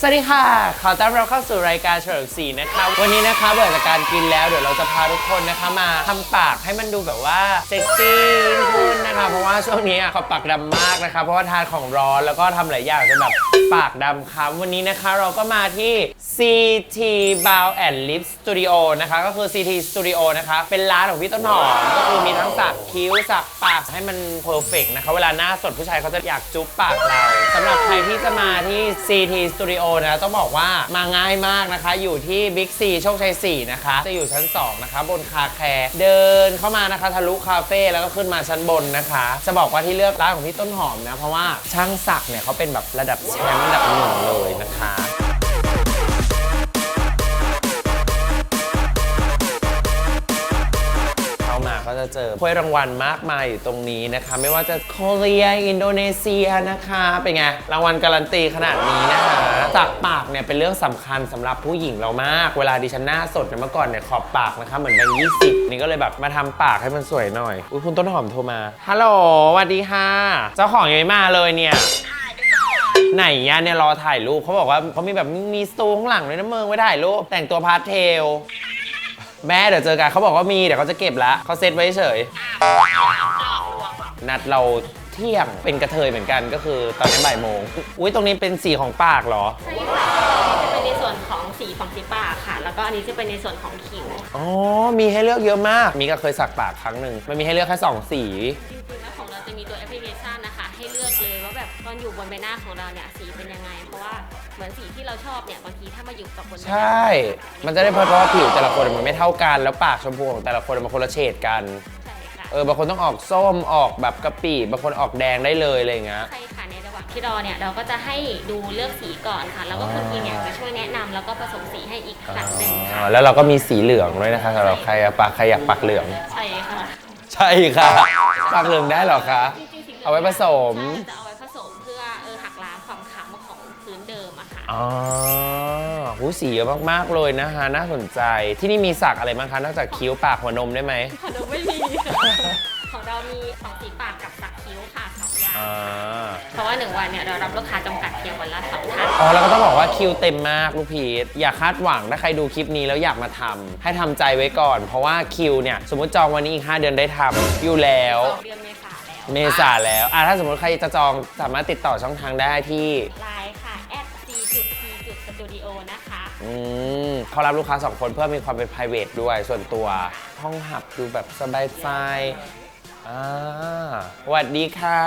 สวัสดีค่ะ ขอต้อนรับเข้าสู่รายการเฉลิมศรีนะคะ วันนี้นะคะเบื่อจากการกินแล้ว เดี๋ยวเราจะพาทุกคนนะคะมาทำปากให้มันดูแบบว่าเซ็กซี่ขึ้นนะคะ เพราะว่าช่วงนี้อะขอปากดำมากนะคะ เพราะว่าทานของร้อนแล้วก็ทำหลายอย่างจนแบบปากดำค้ำวันนี้นะคะเราก็มาที่ CT Brow and Lip Studio นะคะ ก็คือ CT Studio นะคะ เป็นร้านของพี่ต้นหอม ก็คือมีทั้งสักคิ้วสักากให้มันเพอร์เฟกนะคะ เวลาหน้าสดผู้ชายเขาจะอยากจุ๊บปากเราสำหรับใครที่จะมาที่ CT Studio นะต้องบอกว่ามาง่ายมากนะคะ อยู่ที่ Big C โชคชัย 4 นะคะ จะอยู่ชั้น 2 นะคะ บนคาแคร์เดินเข้ามานะคะทะลุคาเฟ่แล้วก็ขึ้นมาชั้นบนนะคะ จะบอกว่าที่เลือกร้านของพี่ต้นหอมนะ เพราะว่าช่างศักดิ์เนี่ยเขาเป็นแบบระดับแชมป์ระดับหนึ่งเลยนะ เจอถ้วยรางวัลมากมายอยู่ตรงนี้นะคะ ไม่ว่าจะโคเรียอินโดนีเซียนะคะ เป็นไง รางวัลการันตีขนาดนี้นะคะสักปากเนี่ยเป็นเรื่องสำคัญสำหรับผู้หญิงเรามาก เวลาดิฉันหน้าสดเนี่ยเมื่อก่อนเนี่ยขอบปากนะคะเหมือนแบงค์ยี่สิบนี่ก็เลยแบบมาทำปากให้มันสวยหน่อย อุ้ยคุณต้นหอมโทรมา ฮัลโหลสวัสดีค่ะ เจ้าของยังไม่มาเลยเนี่ย ไหนยะเนี่ยรอถ่ายรูปเขาบอกว่าเขามีแบบมีสตูข้างหลังเลยนะเมืองไว้ถ่ายรูปแต่งตัวพาสเทล แม่เดี๋ยวเจอกันเขาบอกว่ามีเดี๋ยวเขาจะเก็บละเขาเซตไว้เฉย นัดเราเที่ยงเป็นกระเทยเหมือนกันก็คือตอนนี้บ่ายโมง อุ้ยตรงนี้เป็นสีของปากเหรอ ใช่ค่ะอันนี้จะเป็นในส่วนของสีของสีปากค่ะ แล้วก็อันนี้จะเป็นในส่วนของคิ้วอ๋อ มีให้เลือกเยอะมาก มีก็เคยสักปากครั้งหนึ่ง มันมีให้เลือกแค่สองสี จริงๆแล้วของเราจะมีตัวแอปพลิเคชันนะคะ ให้เลือกเลยว่าแบบตอนอยู่บนใบหน้าของเราเนี่ย เหมือนสีที่เราชอบเนี่ยบางทีถ้ามาอยู่กับบนใบหใชน้า่มันจะได้เพราะว่าผิวแต่ละคนมันไม่เท่ากัน แล้วปากชมพูของแต่ละคนมันคนละเฉดกัน ใช่ค่ะเออบางคนต้องออกส้มออกแบบกะปิบางคนออกแดงได้เลยอะไรอย่างเงี้ย ใช่ค่ะในระหว่างที่รอเนี่ยเราก็จะให้ดูเลือกสีก่อนค่ะ แล้วก็คุณทีมเนี่ยจะช่วยแนะนำแล้วก็ผสมสีให้อีกครั้งหนึ่งอ๋ค่ะอแล้วเราก็มีสีเหลืองด้วยนะคะสำหรับใครอะปากใครอยากปากเหลือง ใช่ค่ะ ใช่ค่ะ ปากเหลืองได้เหรอคะ จริงๆสีหลืงเอาไว้ผสม ใช่จะเอา นเดิมอะค่ะ อ๋อหูสีเยอะมาก ๆ เลยนะคะ น่าสนใจ ที่นี่มีสักอะไรบ้างคะ นอกจากคิ้วปากหัวนมได้ไหม ของเราไม่มีค่ะของเรามีสองสีปากกับสักคิ้วค่ะสองอย่าง อ่า เพราะว่าหนึ่งวันเนี่ยเรารับลูกค้าจำกัดเพียงวันละสองท่านอ๋อแล้วก็ต้องบอกว่าคิวเต็มมากลูกพีทอย่าคาดหวังถ้าใครดูคลิปนี้แล้วอยากมาทำให้ทำใจไว้ก่อน เพราะว่าคิวเนี่ยสมมติจองวันนี้อีก 5 เดือนได้ทำอยู่แล้ว เดือนเมษาแล้วเมษาแล้วอะถ้าสมมติใครจะจองสามารถติดต่อช่องทางได้ที่ ไล เขารับลูกค้าสองคนเพื่อมีความเป็น p r i v a t ด้วยส่วนตัวห้องหับดูแบบสบายใจอ่าสวัสดีค่ะ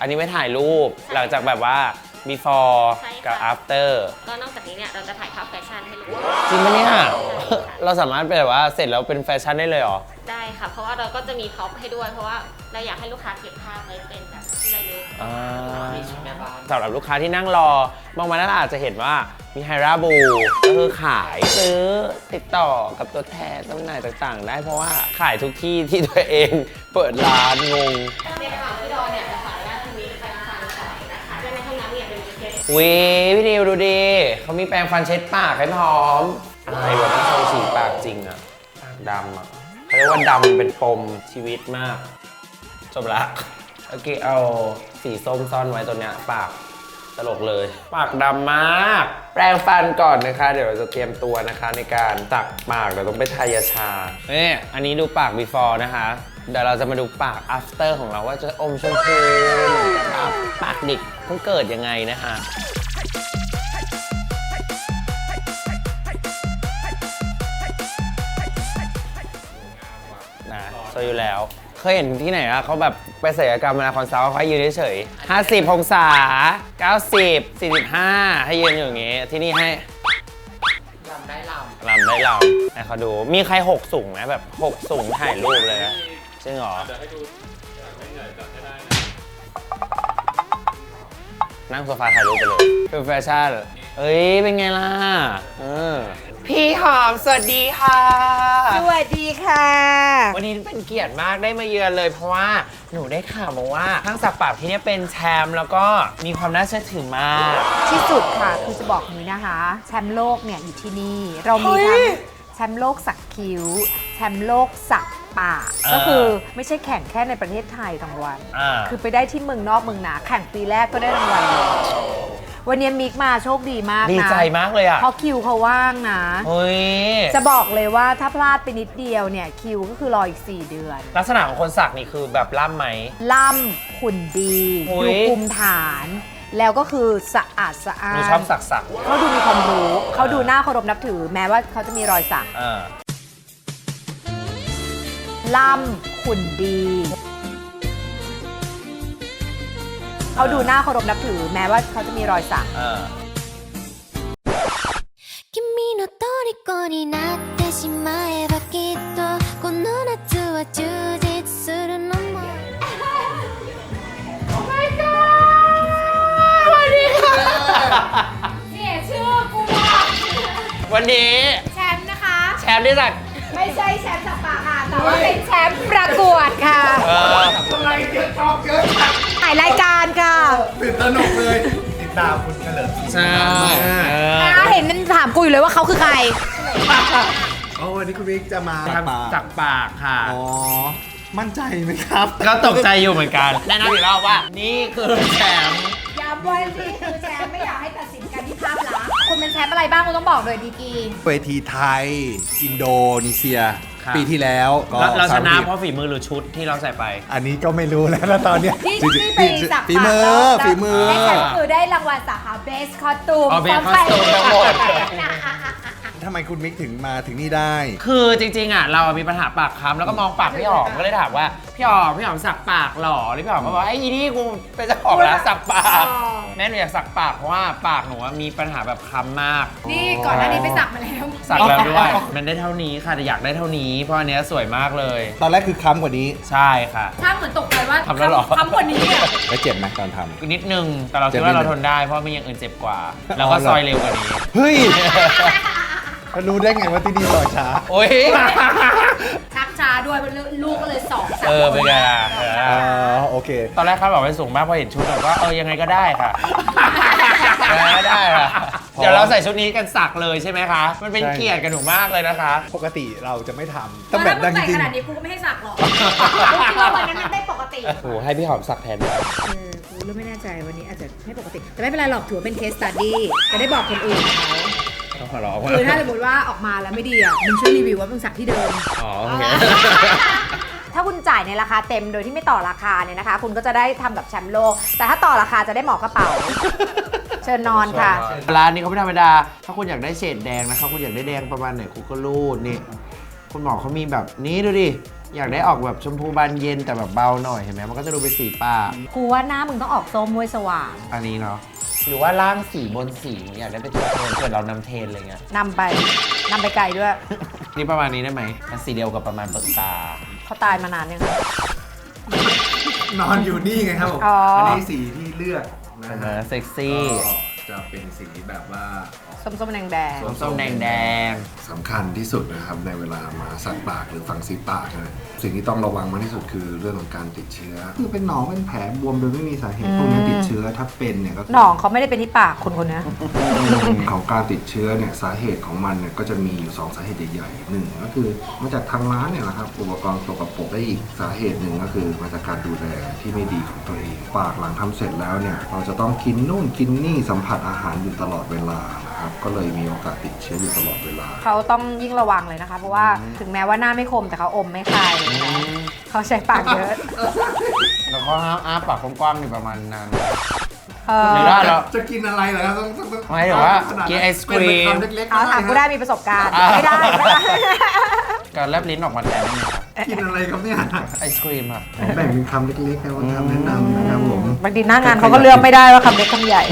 อันนี้ไม่ถ่ายรูปหลังจากแบบว่า before ใช่ค่ะ กับ after ก็นอกจากนี้เนี่ยเราจะถ่ายภาพแฟชั่นให้ลูกจริงปะเนี่ย เราสามารถเป็นแบบว่าเสร็จแล้วเป็นแฟชั่นได้เลยเหรอ ได้ค่ะ เพราะว่าเราก็จะมีพ็อปให้ด้วย เพราะว่าเราอยากให้ลูกค้าเก็บภาพไว้เป็นแบบที่ระลึก อ่าในชุดแม่บ้าน สำหรับลูกค้าที่นั่งรอบางวันน่าอาจจะเห็นว่ามีไฮราบูก็คือขายซื้อติดต่อกับตัวแทนจำหน่ายต่างๆ ได้เพราะว่าขายทุกที่ที่ตัวเองเปิดร้านงงในระหว่างที่รอเนี่ยจะขออนุญาตทำนี้แปรงฟันก่อนนะคะและในห้องน้ำเนี่ยเป็นเคสวิพี่ดิวดูดิเขามีแปรงฟันเช็ดปากให้พร้อมอะไรวะต้องโชว์สีปากจริงอะปากดำอะเขาเรียกว่าดำเป็นปมชีวิตมาก จบละโอเคเอา สีส้มซ่อนไว้ตัวเนี้ยปากตลกเลย ปากดำมาก แปรงฟันก่อนนะคะ เดี๋ยวเราจะเตรียมตัวนะคะ ในการตักปากเดี๋ยวต้องไปทายาชาเนี่อันนี้ดูปาก before นะคะ เดี๋ยวเราจะมาดูปาก after ของเราว่าจะอมชมพูเหมือนกับปากเด็กเพิ่งเกิดยังไงนะคะนะโซอยู่แล้ว เคยเห็นที่ไหนอะเขาแบบไปศัลยกรรมเวลาคอนซัลท์เขาให้ยืนเฉยๆ50องศา 90 45 ให้ยืนอยู่อย่างงี้ ที่นี่ให้ลำได้ลำลำได้ลำให้เขาดู มีใคร 6 สูงไหมแบบ 6 สูงถ่ายรูปเลยนะจริงเหรอนั่งโซฟาถ่ายรูปไปเลยเป็นแฟชั่น เอ้ย เป็นไงล่ะ เออ พี่หอมสวัสดีค่ะ สวัสดีค่ะ วันนี้เป็นเกียรติมากได้มาเยือนเลยเพราะว่าหนูได้ข่าวมาว่าทั้งสักปากที่เนี่ยเป็นแชมป์แล้วก็มีความน่าเชื่อถือมาก ที่สุดค่ะ คือจะบอกอย่างนี้นะคะ แชมป์โลกเนี่ยอยู่ที่นี่ เรามีเฮ้ทั้งยแชมป์โลกสักคิ้ว แชมป์โลกสักปากอ่า ก็คือไม่ใช่แข่งแค่ในประเทศไทยรางวัล อ่า คือไปได้ที่เมืองนอกเมืองนาแข่งปีแรกก็ได้รางวัลเลย วันนี้มิกมาโชคดีมากนะดีใจมากเลยอะเพราะคิวเขาว่างนะ เฮ้ยจะบอกเลยว่าถ้าพลาดไปนิดเดียวเนี่ยคิวก็คือรออีก 4 เดือน ลักษณะของคนสักนี่คือแบบล่ำไหม ล่ำขุนดีโอ้ดูยภูมิฐาน แล้วก็คือสะอาดสะอาหนูดชอบสักสักเขาดูมีความรู้เขาดูน่าเคารพนับถือ แม้ว่าเขาจะมีรอยสักอ่า ล่ำขุนดี เขาดูน่าเคารพนับถือ แม้ว่าเขาจะมีรอยสัก อ่า 君の虜になってしまえばきっとこの夏は充実するのも เนี่ยชื่อกู วันนี้ แชมป์นะคะ แชมป์ที่สัก ไม่ใช่แชมป์สัปปะค่ะ แต่ว่าเป็นแชมป์ประกวดค่ะ เออ ถ่ ายรายการค่ะตื่นตระหนกเลย ติดตามคุณเฉลิมศรีใช่เอออ่าเห็นมันถามกูอยู่เลยว่าเขาคือใคร อ๋อวันนี้คุณวิกจะมาทำสักปากค่ะ อ๋อ มั่นใจไหมครับ ก็ตกใจอยู่เหมือนกันแนะนำอีกรอบว่า นี่คือแชมป์ย้ำว่านี่คือแชมป์ไม่อยากให้ตัดสินกันที่ภาพลักษณ์คุณเป็นแชมป์อะไรบ้างคุณต้องบอกโดยดีกรีเวทีไทย อินโดนีเซีย ครับ ปีที่แล้วก็เราเราชนะสมเพราะฝีมือหรือชุดที่เราใส่ไป อันนี้ก็ไม่รู้แล้วนะตอนเนี้ยที่ที่ไปสักฝีมือปากฝีมือได้แชมป์คือได้รางวัลสาขา Best Costume อ๋อ Best Costume ทั้งหมดทำไมคุณมิกถึงมาถึงนี่ได้ คือจริงๆอะเรามีปัญหาปากค้ำแล้วก็มองปากพี่หอมก็เลยถามว่าพี่หอมพี่หอมสักปากหรอแล้วพี่หอมก็บอกไอ้อีนี่กูเป็นเจ้าของร้านสักปากแม่หนูอยากสักปากเพราะว่าปากหนูอะมีปัญหาแบบค้ำมาก นี่ก่อนหน้านี้ไปสักมาแล้ว สักแล้วด้วยมันได้เท่านี้ค่ะแต่อยากได้เท่านี้ เพราะอันเนี้ยสวยมากเลย ตอนแรกคือค้ำกว่านี้ใช่ค่ะช่างเหมือนตกใจว่าทำแล้วเหรอทำกว่านี้อะแล้วเจ็บไหมตอนทนิดนึงแต่เราเจ็คิดบว่านิดนึเรางทนได้เพราะมีอย่างอื่นเจ็บกว่า แล้วก็อ๋อเหรอซอยเร็วกว่านี้ำเฮ้ย แล้วรู้ได้ไงว่าที่นี่ต่อช้า โอ้ย ชักช้าด้วยลูกก็เลยสองสามเออเป็นไงล่ะเออ๋ออโอเค ตอนแรกเขาบอกไปสูงมากพอเห็นชุดบอกว่าเออยังไงก็ได้ค่ะยังไงก็ได้ค่ะ เดี๋ยวเราใส่ชุดนี้กันสักเลยใช่ไหมคะ มันเป็นใช่ เกียรติกับหนูมากเลยนะคะ ปกติเราจะไม่ทำต้องแบบดังจริงขนาดนี้กูก็ไม่ให้สักหรอกกูคิดว่าวันนั้นมันไม่ปกติ โอ้โหให้พี่หอมสักแทนด้วยเออกูเริ่มไม่แน่ใจวันนี้อาจจะไม่ปกติ แต่ไม่เป็นไรหรอกถือว่าเป็นเคสตัดดี้จะได้บอกคนอื่นเขา ต้องขอร้องคือถ้าสมมติว่าออกมาแล้วไม่ดีอะมึงช่วยรีวิวว่ามึงสักที่เดิม อ๋อโอเค ถ้าคุณจ่ายในราคาเต็มโดยที่ไม่ต่อราคาเนี่ยนะคะ คุณก็จะได้ทำแบบแชมป์โลก แต่ถ้าต่อราคาจะได้หมอกระเป๋า เชิญนอนค่ะ ร้านนี้เขาไม่ธรรมดา ถ้าคุณอยากได้เฉดแดงนะครับ คุณอยากได้แดงประมาณไหนคุณก็รูดนี่ คุณหมอเขามีแบบนี้ดูดิ อยากได้ออกแบบชมพูบานเย็นแต่แบบเบาหน่อยเห็นไหมมันก็จะดูเป็นสีป่ากูว่าหน้ามึงต้องออกส้มมวยสว่าง อันนี้เนาะ หรือว่าล่างสีบนสีอยากได้เป็นโทนๆเกิดเรานำเทรนอะไรเงี้ยนำไปนำไปไกลด้วย นี่ประมาณนี้ได้ไหมมันสีเดียวกับประมาณเปิดตา เขาตายมานานยังคะนอนอยู่นี่ไงครับผมอ๋ออั นนี้สีที่เลือกนะเห็นไหมฮะเซ็กซี่ ก็ จะเป็นสีแบบว่าส้มๆแดงแดง ส้มๆแดงสำคัญที่สุดนะครับในเวลามาสักปากหรือฝังซีปากนะสิ่งที่ต้องระวังมากที่สุดคือเรื่องของการติดเชื้อ คือเป็นหนองเป็นแผลบวมโดยไม่มีสาเหตุพวกนี้ติดเชื้อถ้าเป็นเนี่ยก็คืหนองเขาไม่ได้เป็นที่ปากคุณคนเนี้ย ของการติดเชื้อเนี่ยสาเหตุของมันเนี่ยก็จะมีอยู่สองสาเหตุใหญ่ๆหนึ่งก็คือมาจากทางร้านเนี่ยแหละครับอุปกรณ์สกปรกได้อีกสาเหตุหนึ่งก็คือมาจากการดูแลที่ไม่ดีของตัวเอง ปากหลังทำเสร็จแล้วเนี่ยเราจะต้องกินนู่นกินนี่สัมผัสอาหารอยู่ตลอดเวลานะครับ ก็เลยมีโอกาสติดเชื้ออยู่ตลอดเวลา เขาต้องยิ่งระวังเลยนะคะ เพราะว่าถึงแม้ว่าหน้าไม่คมแต่เขาอมไม่คายนะคะเขาใช้ปากเยอะๆแล้วก็ห้ามอ้าปากกว้างๆนี่ประมาณนั้น เออหรือว่าเรา จะกินอะไรเหรอครับต้องต้องต้องหมายถึงว่าขดกินไอศกรีม เป็นคำเล็กๆเขาถามกูได้มีประสบการณ์ อ่า ไม่ได้ไม่ได้การแลบลิ้นออกมาแทนได้ไหมครับกินอะไรครับเนี่ยไอศครีมครับแบ่งเป็นคำเล็กๆนะว่าคำแนะนำนะครับผม บางทีหน้างานเขาก็เลือกไม่ได้ว่าคำเล็กคำใหญ่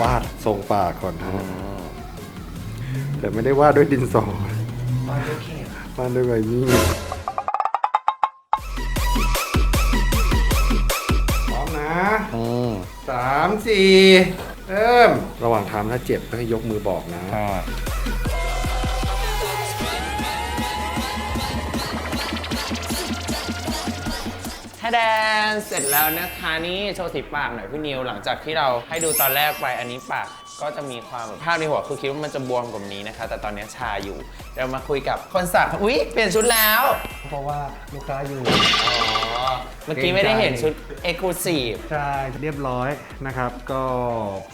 วาดทรงปากก่อนนะแต่ไม่ได้วาดด้วยดินสอ วาดด้วยเขวาดด้วยใบมีดพร้อมนะสามสี่เริ่ม ระหว่างทำถ้าเจ็บก็ให้ยกมือบอกนะถ้าแดนเสร็จแล้วนะคะนี่โชว์สีปากหน่อยพี่นิวหลังจากที่เราให้ดูตอนแรกไปอันนี้ปาก ก็จะมีความแบบภาพในหัวคือคิดว่ามันจะบวมกว่านี้นะคะ แต่ตอนนี้ชาอยู่เรามาคุยกับคนสักอุ๊ยเปลี่ยนชุดแล้ว เพราะว่าลูกค้าอยู่ อ๋อ เมื่อกี้ไม่ได้เห็นชุดเอ็กซ์คลูซีฟ ใช่ เรียบร้อยนะครับ ก็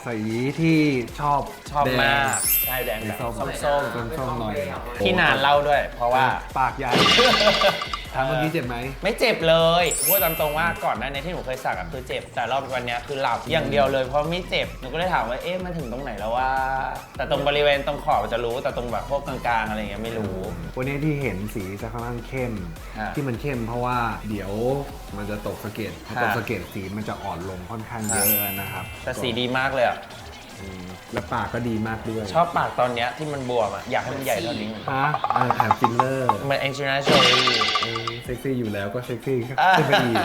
สีที่ชอบชอบแดงมาก ใช่แดงแบบส้มส้มส้มส้มๆหน่อยๆที่นานเล่าด้วย เพราะว่า ปากใหญ่ ถามเมื่อกี้เจ็บไหม ไม่เจ็บเลยพูดตามตรงว่าก่อนหน้านี้ที่หนูเคยสักอะคือเจ็บ แต่รอบวันเนี้ยคือหลับอย่างเดียวเลยเพราะไม่เจ็บ หนูก็เลยถามว่าเอ๊ะมันถึงตรงไหนแล้วว่า แต่ตรงบริเวณตรงขอบจะรู้ แต่ตรงแบบพวกกลางๆอะไรอย่างเงี้ยไม่รู้ วันนี้ที่เห็นสีจะค่อนข้างเข้ม ฮะที่มันเข้มเพราะว่าเดี๋ยวมันจะตกสะเก็ดพอฮะตกสะเก็ดสีมันจะอ่อนลงค่อนข้างเยอะนะครับแต่สีดีมากเลยอะ อืมและปากก็ดีมากด้วยชอบปากตอนเนี้ยที่มันบวมอะอยากให้มันใหญ่เท่านี้เหมือนกันฮะเออแถมฟิลเลอร์เหมือนแองเจลิน่าโจลี เออเซ็กซี่อยู่แล้วก็เซ็กซี่ขึ้นไปอีก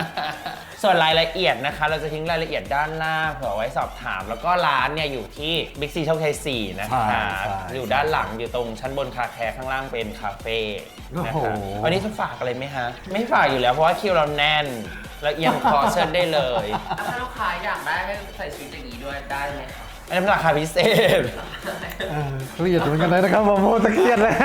ส่วนรายละเอียดนะคะ เราจะทิ้งรายละเอียดด้านล่างเผื่อไว้สอบถาม แล้วก็ร้านเนี่ยอยู่ที่บิ๊กซีโชคชัย4นะคะใช่ใช่อยู่ด้านหลังอยู่ตรงชั้นบนคาแคร์ข้างล่างเป็นคาเฟ่นะโอ้คะโหวันนี้จะฝากอะไรไหมฮะ ไม่ฝากอยู่แล้วเพราะว่าคิวเราแน่นแล้วเอียงคอเชิญได้เลย ถ้าลูกค้าอยากได้ให้ใส่ชุดอย่างนี้ด้วยได้ไหมคะ อันนี้เป็นราคาพิเศษ เออเครียดเหมือนกันเลยนะครับผมโมตะเครียดเลย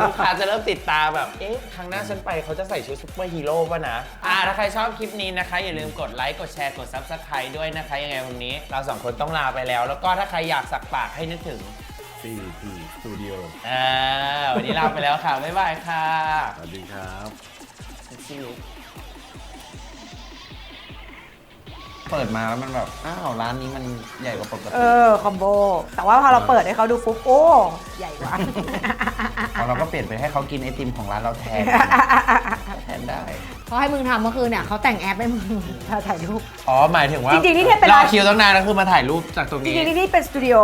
ลูกค้าจะเริ่มติดตามแบบ เอ๊ะ ครั้งหน้าฉันไปเขาจะใส่ชุดซุปเปอร์ฮีโร่ป่ะนะ อ่า ถ้าใครชอบคลิปนี้นะคะ อย่าลืมกดไลค์ กดแชร์ กด Subscribe ด้วยนะคะ ยังไงวันนี้ เราสองคนต้องลาไปแล้ว แล้วก็ถ้าใครอยากสักปากให้นึกถึงสี่ทีสตูดิโออ่าวันนี้ลาไปแล้วค่ะ บ๊ายบายค่ะสวัสดีครับ เปิดมาแล้วมันแบบอ้าวร้านนี้มันใหญ่กว่าปกเอติอคอมโบ แต่ว่าพอเราเปิดให้เขาดูฟุ๊บโอ้ใหญ่กว่า เอาเราก็เปลี่ยนไปให้เขากินไอติมของร้านเราแทนแทนได้ เขาให้มึงทำเมื่อคืนเนี่ยเขาแต่งแอปให้มึงถ่ายรูป อ๋อหมายถึงว่าจริงๆนี่เนี่ยเป็น รอร้านคิวตั้งนานแล้วคือมาถ่ายรูปจากตรงจนี้ ริงๆที่นี่เป็นสตูดิโอ